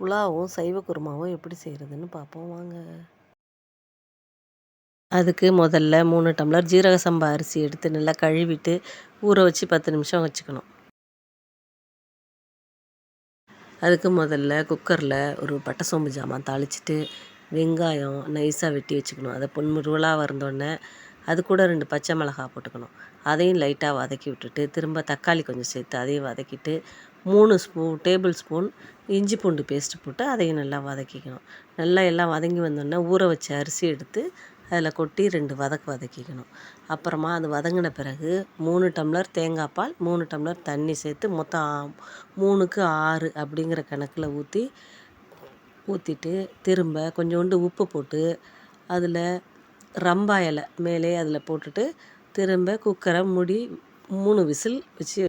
புலாவும் சைவ குருமாவும் எப்படி செய்கிறதுன்னு பார்ப்போம் வாங்க. அதுக்கு முதல்ல மூணு டம்ளர் ஜீரக சம்பா அரிசி எடுத்து நல்லா கழுவிட்டு ஊற வச்சு பத்து நிமிஷம் வச்சுக்கணும். அதுக்கு முதல்ல குக்கரில் ஒரு பட்டை சோம்பு ஜாமான் தாளிச்சிட்டு வெங்காயம் நைஸாக வெட்டி வச்சுக்கணும். அதை பொன்முருவலாக வந்தோடனே அது கூட ரெண்டு பச்சை மிளகா போட்டுக்கணும். அதையும் லைட்டாக வதக்கி விட்டுட்டு திரும்ப தக்காளி கொஞ்சம் சேர்த்து அதையும் வதக்கிட்டு மூணு ஸ்பூ டேபிள் ஸ்பூன் இஞ்சி பூண்டு பேஸ்ட்டு போட்டு அதையும் நல்லா வதக்கிக்கணும். நல்லா எல்லாம் வதங்கி வந்தோடனே ஊற வச்ச அரிசி எடுத்து அதில் கொட்டி ரெண்டு வதக்கு வதக்கிக்கணும். அப்புறமா அது வதங்கின பிறகு மூணு டம்ளர் தேங்காய் பால் மூணு டம்ளர் தண்ணி சேர்த்து மொத்தம் மூணுக்கு ஆறு அப்படிங்கிற கணக்கில் ஊற்றி ஊற்றிட்டு திரும்ப கொஞ்சோண்டு உப்பு போட்டு அதில் ரம்பா இலை மேலே அதில் போட்டுட்டு திரும்ப குக்கரை முடி மூணு விசில் வச்சு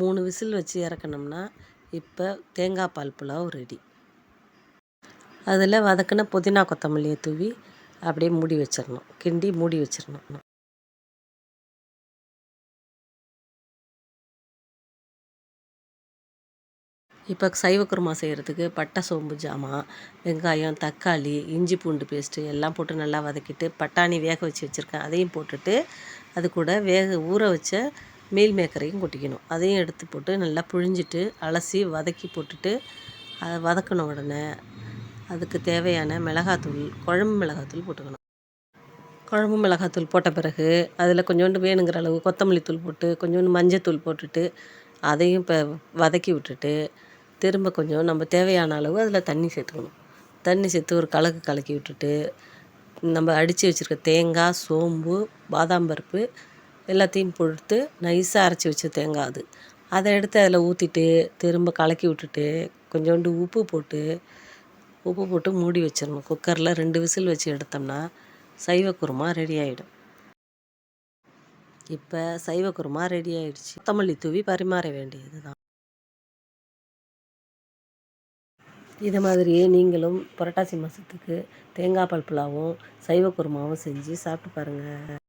மூணு விசில் வச்சு இறக்கணும்னா இப்போ தேங்காய் பால் புலாவ் ரெடி. அதில் வதக்கின புதினா கொத்தமல்லியை தூவி அப்படியே மூடி வச்சிடணும் கிண்டி மூடி வச்சிடணும் இப்போ சைவ குருமா செய்கிறதுக்கு பட்டை சோம்பு ஜாமான் வெங்காயம் தக்காளி இஞ்சி பூண்டு பேஸ்ட்டு எல்லாம் போட்டு நல்லா வதக்கிட்டு பட்டாணி வேக வச்சு வச்சுருக்கேன். அதையும் போட்டுட்டு அது கூட வேக ஊற வச்ச மீல் மேக்கரையும் கொட்டிக்கணும். அதையும் எடுத்து போட்டு நல்லா புழிஞ்சிட்டு அலசி வதக்கி போட்டுட்டு அதை வதக்கின உடனே அதுக்கு தேவையான மிளகாத்தூள் குழம்பு மிளகாத்தூள் போட்டுக்கணும். குழம்பு மிளகாத்தூள் போட்ட பிறகு அதில் கொஞ்சோண்டு வேணுங்கிற அளவு கொத்தமல்லி தூள் போட்டு கொஞ்சோண்டு மஞ்சத்தூள் போட்டுட்டு அதையும் இப்போ வதக்கி விட்டுட்டு திரும்ப கொஞ்சம் நம்ம தேவையான அளவு அதில் தண்ணி சேர்த்துக்கணும். தண்ணி சேர்த்து ஒரு கலக்கு கலக்கி விட்டுட்டு நம்ம அடித்து வச்சுருக்க தேங்காய் சோம்பு பாதாம் பருப்பு எல்லாத்தையும் பொறுத்து நைஸாக அரைச்சி வச்ச தேங்காய் அது. அதை எடுத்து அதில் ஊற்றிட்டு திரும்ப கலக்கி விட்டுட்டு கொஞ்சோண்டு உப்பு போட்டு உப்பு போட்டு மூடி வச்சிடணும். குக்கரில் ரெண்டு விசில் வச்சு எடுத்தோம்னா சைவ குருமா ரெடி ஆகிடும் இப்போ சைவ குருமா ரெடி ஆகிடுச்சு கொத்தமல்லி தூவி பரிமாற வேண்டியது தான் இது மாதிரியே நீங்களும் புரட்டாசி மாதத்துக்கு தேங்காய் பால் புலாவும் சைவ குருமாவும் செஞ்சு சாப்பிட்டு பாருங்கள்